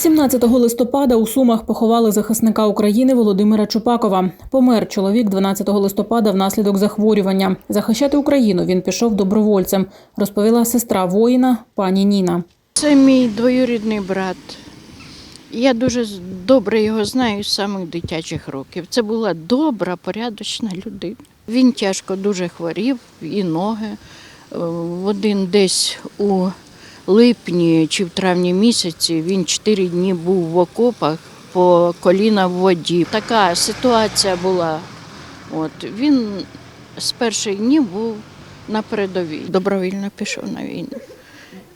17 листопада у Сумах поховали захисника України Володимира Чупакова. Помер чоловік 12 листопада внаслідок захворювання. Захищати Україну він пішов добровольцем, розповіла сестра воїна пані Ніна. Це мій двоюрідний брат. Я дуже добре його знаю з самих дитячих років. Це була добра, порядочна людина. Він тяжко дуже хворів, і ноги. Е, В один десь у липні чи в травні місяці він чотири дні був в окопах по коліна в воді. Така ситуація була. От він з перших днів був на передовій. Добровільно пішов на війну.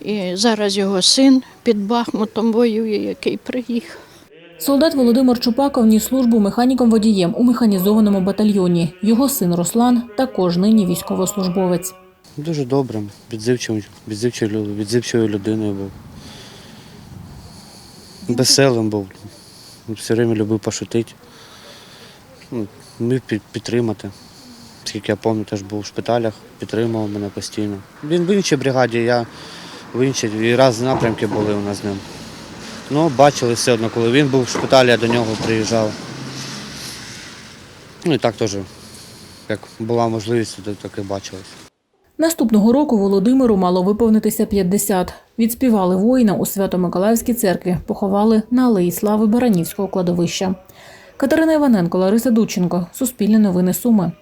І зараз його син під Бахмутом воює, який приїхав. Солдат Володимир Чупаков ніс службу механіком-водієм у механізованому батальйоні. Його син Руслан також нині військовослужбовець. Дуже добрим, відзивчивим, відзивчивою, лю- відзивчивою людиною був. Веселим був. Все время любив пошутити. Ну, Міг під- підтримати. Скільки я пам'ятаю, теж був в шпиталях, підтримував мене постійно. Він в іншій бригаді, я в іншій, і раз напрямки були у нас з ним. Ну, бачили все одно, коли він був в шпиталі, я до нього приїжджав. Ну і так теж, як була можливість, то так і бачилось. Наступного року Володимиру мало виповнитися 50. Відспівали воїна у Свято-Миколаївській церкві, поховали на Алеї Слави Баранівського кладовища. Катерина Іваненко, Лариса Дученко, Суспільне новини Суми.